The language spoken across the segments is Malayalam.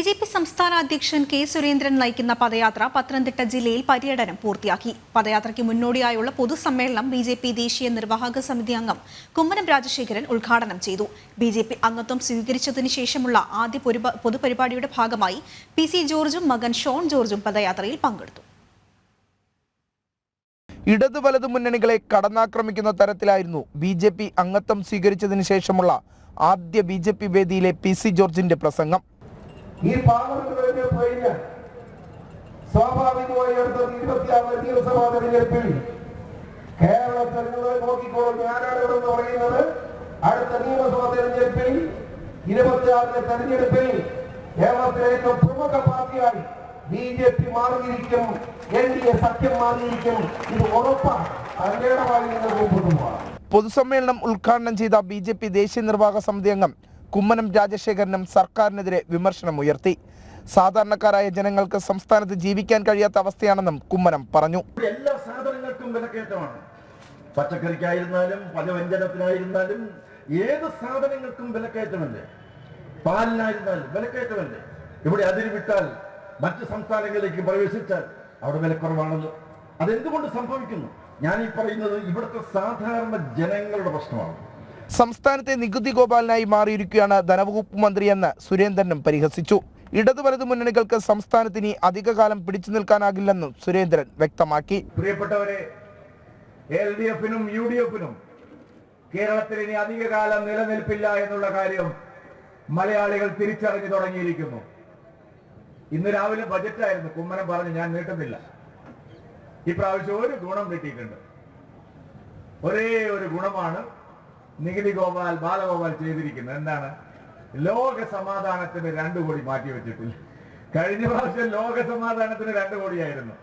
ബി സംസ്ഥാന അധ്യക്ഷൻ കെ സുരേന്ദ്രൻ നയിക്കുന്ന പദയാത്ര പത്തനംതിട്ട ജില്ലയിൽ പര്യടനം പൂർത്തിയാക്കി. പദയാത്രയ്ക്ക് മുന്നോടിയായുള്ള പൊതുസമ്മേളനം ബി ജെ പി ദേശീയ നിർവാഹക സമിതി അംഗം കുമ്മനം രാജശേഖരൻ ഉദ്ഘാടനം ചെയ്തു. ബി ജെ പി അംഗത്വം സ്വീകരിച്ചതിന് ശേഷമുള്ള ആദ്യ പൊതുപരിപാടിയുടെ ഭാഗമായി പി സി ജോർജും മകൻ ഷോൺ ജോർജും പദയാത്രയിൽ പങ്കെടുത്തു. ഇടതു വലതു മുന്നണികളെ കടന്നാക്രമിക്കുന്ന തരത്തിലായിരുന്നു ബി ജെ പി അംഗത്വം സ്വീകരിച്ചതിന് ശേഷമുള്ള ആദ്യ ബി ജെ പി വേദിയിലെ പി സി ജോർജിന്റെ പ്രസംഗം. ഈ തെരഞ്ഞെടുപ്പ് കഴിഞ്ഞ സ്വാഭാവികമായി അടുത്ത ഇരുപത്തിയാറ് നിയമസഭാ തെരഞ്ഞെടുപ്പിൽ കേരള തെരഞ്ഞെടുപ്പ് നോക്കിക്കോളും. ഞാനാണ് ഇവിടെ പറയുന്നത്. അടുത്ത നിയമസഭാ തെരഞ്ഞെടുപ്പിൽ ഇരുപത്തിയാറിലെ തെരഞ്ഞെടുപ്പിൽ കേരളത്തിലെ ഏറ്റവും പ്രമുഖ പാർട്ടിയായി ബി ജെ പി മാറിയിരിക്കും. എൻ ഡി എ സഖ്യം മാറിയിരിക്കും. ഇത് ഉറപ്പാണ്. പൊതുസമ്മേളനം ഉദ്ഘാടനം ചെയ്ത ബി ജെ പി ദേശീയ നിർവാഹക സമിതി അംഗം കുമ്മനം രാജശേഖരനും സർക്കാരിനെതിരെ വിമർശനം ഉയർത്തി. സാധാരണക്കാരായ ജനങ്ങൾക്ക് സംസ്ഥാനത്ത് ജീവിക്കാൻ കഴിയാത്ത അവസ്ഥയാണെന്നും കുമ്മനം പറഞ്ഞു. എല്ലാ സാധനങ്ങൾക്കും വിലക്കയറ്റമാണ്. പച്ചക്കറിക്കായിരുന്നാലും പലവ്യഞ്ജനത്തിനായിരുന്നാലും ഏത് സാധനങ്ങൾക്കും വിലക്കയറ്റമല്ലേ? പാലിനായിരുന്നാലും വിലക്കയറ്റമല്ലേ? ഇവിടെ അതിര് വിട്ടാൽ മറ്റ് സംസ്ഥാനങ്ങളിലേക്ക് പ്രവേശിച്ചാൽ അവിടെ വിലക്കുറവാണല്ലോ അതെന്തുകൊണ്ട് സംഭവിക്കുന്നു? ഞാൻ ഈ പറയുന്നത് ഇവിടുത്തെ സാധാരണ ജനങ്ങളുടെ പ്രശ്നമാണ്. സംസ്ഥാനത്തെ നികുതി ഗോപാലനായി മാറിയിരിക്കുകയാണ് ധനവകുപ്പ് മന്ത്രിയെന്ന് സുരേന്ദ്രനും പരിഹസിച്ചു. ഇടതു വലതു മുന്നണികൾക്ക് സംസ്ഥാനത്തിന് അധികകാലം പിടിച്ചു നിൽക്കാനാകില്ലെന്നും സുരേന്ദ്രൻ വ്യക്തമാക്കി. പ്രിയപ്പെട്ടവരെ എൽ ഡി എഫിനും യു ഡി എഫിനും കേരളത്തിൽ ഇനി അധികകാലം നിലനിൽപ്പില്ല എന്നുള്ള കാര്യം മലയാളികൾ തിരിച്ചറിഞ്ഞു തുടങ്ങിയിരിക്കുന്നു. ഇന്ന് രാവിലെ ബജറ്റായിരുന്നു. കുമ്മനം പറഞ്ഞു ഞാൻ നീട്ടുന്നില്ല. ഇപ്രാവശ്യം ഒരു ഗുണം കിട്ടിയിട്ടുണ്ട്. ഒരേ ഒരു ഗുണമാണ് നികുതി ഗോപാൽ ബാലഗോപാൽ ചെയ്തിരിക്കുന്നത് എന്താണ്? ലോക സമാധാനത്തിന് രണ്ടു കോടി മാറ്റി വെച്ചിട്ടില്ല. കഴിഞ്ഞ പ്രാവശ്യം ലോക സമാധാനത്തിന് രണ്ടു കോടിയായിരുന്നു.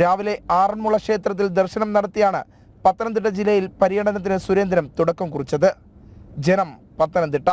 രാവിലെ ആറന്മുള ക്ഷേത്രത്തിൽ ദർശനം നടത്തിയാണ് പത്തനംതിട്ട ജില്ലയിൽ പര്യടനത്തിന് സുരേന്ദ്രൻ തുടക്കം കുറിച്ചത്. ജനം പത്തനംതിട്ട.